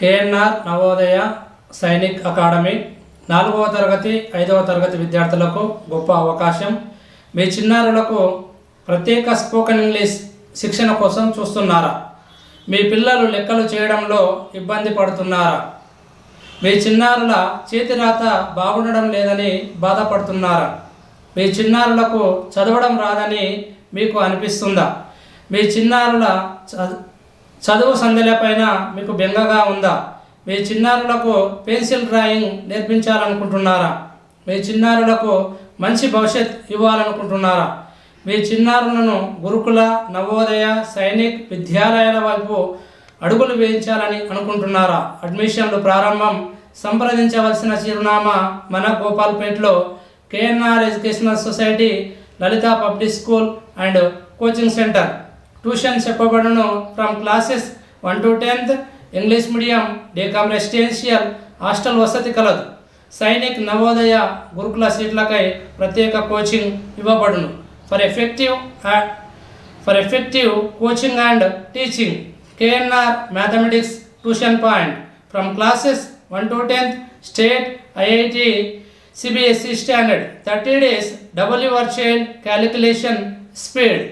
KNR Navodaya Sainik academy నాలుగవ తరగతి ఐదవ తరగతి విద్యార్థులకు గొప్ప అవకాశం. మీ చిన్నారులకు ప్రత్యేక స్పోకెన్ ఇంగ్లీష్ శిక్షణ కోసం చూస్తున్నారా? మీ పిల్లలు లెక్కలు చేయడంలో ఇబ్బంది పడుతున్నారా? మీ చిన్నారుల చేతి రాత బాగుండడం లేదని బాధపడుతున్నారా? మీ చిన్నారులకు చదవడం రాదని మీకు అనిపిస్తుందా? మీ చిన్నారుల చ- చదువు సంధ్యలపైన మీకు బెంగగా ఉందా? మీ చిన్నారులకు పెన్సిల్ డ్రాయింగ్ నేర్పించాలనుకుంటున్నారా? మీ చిన్నారులకు మంచి భవిష్యత్ ఇవ్వాలనుకుంటున్నారా? మీ చిన్నారులను గురుకుల నవోదయ సైనిక్ విద్యాలయాల వైపు అడుగులు వేయించాలని అనుకుంటున్నారా? అడ్మిషన్లు ప్రారంభం. సంప్రదించవలసిన చిరునామా మన గోపాల్పేట్లో KNR educational society Lalitha public school and coaching centre. Tuition చెప్పబడును from classes one to tenth English medium day cum residential hostel వసతి కలదు. సైనిక్ నవోదయ గురుకుల సీట్లకై ప్రత్యేక కోచింగ్ ఇవ్వబడును. For effective for effective coaching and teaching KNR mathematics tuition point from classes one to tenth state IIT CBSE standard thirty days double your child calculation speed